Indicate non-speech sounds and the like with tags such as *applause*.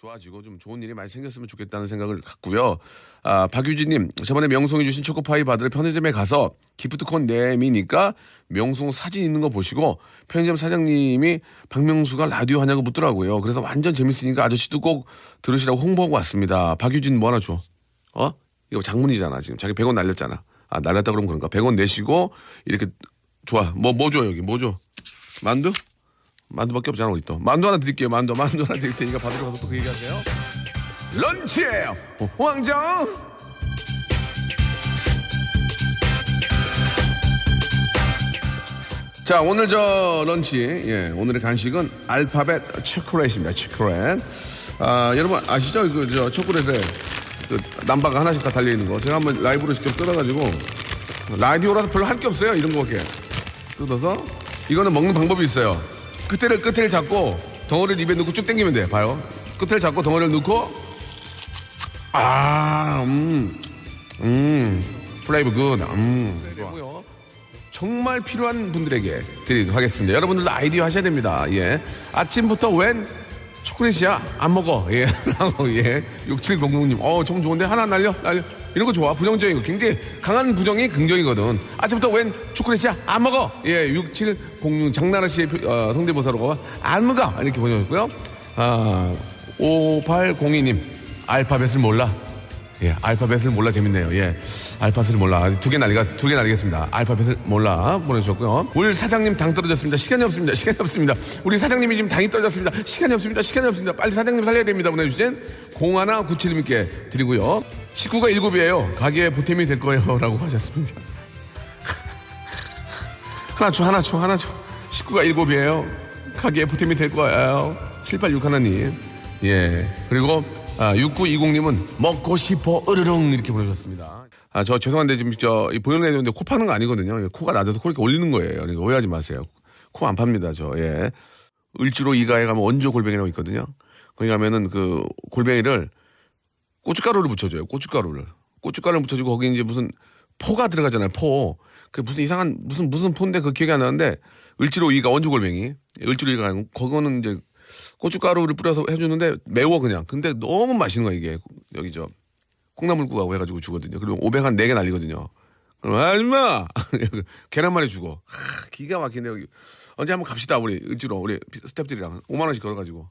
좋아지고 좀 좋은 일이 많이 생겼으면 좋겠다는 생각을 갖고요. 아, 박유진님, 저번에 명송이 주신 초코파이 받으러 편의점에 가서 기프트콘 내미니까 명송 사진 있는 거 보시고 편의점 사장님이 박명수가 라디오 하냐고 묻더라고요. 그래서 완전 재밌으니까 아저씨도 꼭 들으시라고 홍보하고 왔습니다. 박유진 뭐 하나 줘? 어? 이거 장문이잖아. 지금 자기 100원 날렸잖아. 아, 날렸다 그러면 그런가? 100원 내시고 이렇게 좋아. 뭐, 뭐 줘, 여기? 뭐 줘? 만두? 만두밖에 없잖아 우리 또. 만두 하나 드릴게요 만두. 만두 하나 드릴 테니까 받으러 가서 또 그 얘기하세요. 런치예요. 왕정! 자 오늘 저 런치 예 오늘의 간식은 알파벳 초콜릿입니다 초콜릿. 아 여러분 아시죠? 그 저 초콜릿에 그 남바가 하나씩 다 달려 있는 거. 제가 한번 라이브로 직접 뜯어가지고 라디오라서 별로 할 게 없어요 이런 거밖에. 뜯어서 이거는 먹는 방법이 있어요. 끝에를 끝을 잡고 덩어리를 입에 넣고 쭉 당기면 돼. 봐요. 끝을 잡고 덩어리를 넣고 아, 음, 음, 플레이브 굿, 음. 좋고요. 정말 필요한 분들에게 드리도록 하겠습니다. 여러분들도 아이디어 하셔야 됩니다. 예. 아침부터 웬 초콜릿이야? 안 먹어. 예. *laughs* 라고, 예. 6700님. 어, 정 좋은데? 하나 날려? 날려. 이런 거 좋아. 부정적인 거. 굉장히 강한 부정이 긍정이거든. 아침부터 웬 초콜릿이야? 안 먹어. 예. 6706 장나라 씨의 표- 어, 성대모사로 안 먹어. 이렇게 보내셨고요. 아, 5802님. 알파벳을 몰라. 예, 알파벳을 몰라 재밌네요. 예, 알파벳을 몰라 두 개 날리가 두 개 날리겠습니다. 알파벳을 몰라 보내주셨고요. 울 사장님 당 떨어졌습니다. 시간이 없습니다. 시간이 없습니다. 우리 사장님이 지금 당이 떨어졌습니다. 시간이 없습니다. 시간이 없습니다. 빨리 사장님 살려야 됩니다. 보내주신 0197님께 드리고요. 식구가 일곱이에요. 가게에 보탬이 될 거예요라고 *laughs* 하셨습니다. *laughs* 하나 줘, 하나 줘, 하나 줘. 식구가 일곱이에요. 가게에 보탬이 될 거예요. 786 하나님. 예. 그리고 아, 6920님은 먹고 싶어 으르릉 이렇게 보내주셨습니다. 아, 저 죄송한데 지금 저이 보여내야 되는데 코 파는 거 아니거든요. 예, 코가 낮아서 코 이렇게 올리는 거예요. 그러니까 오해하지 마세요. 코 안 팝니다, 저. 예. 을지로 이가에 가면 원조 골뱅이라고 있거든요. 거기 가면은 그 골뱅이를 고춧가루를 묻혀줘요. 고춧가루를. 고춧가루를 묻혀주고 거기 이제 무슨 포가 들어가잖아요. 포. 그 무슨 이상한 무슨 무슨 포인데 그 기억이 안 나는데 을지로 이가 원주골뱅이. 을지로 이가 그거는 이제 고춧가루를 뿌려서 해주는데 매워 그냥. 근데 너무 맛있는 거야 이게. 여기 저 콩나물국하고 해가지고 주거든요. 그리고 500 한 4개 날리거든요. 그럼 아줌마 *laughs* 계란말이 주고 하, 기가 막히네 여기. 언제 한번 갑시다 우리 을지로 우리 스탭들이랑 5만 원씩 걸어가지고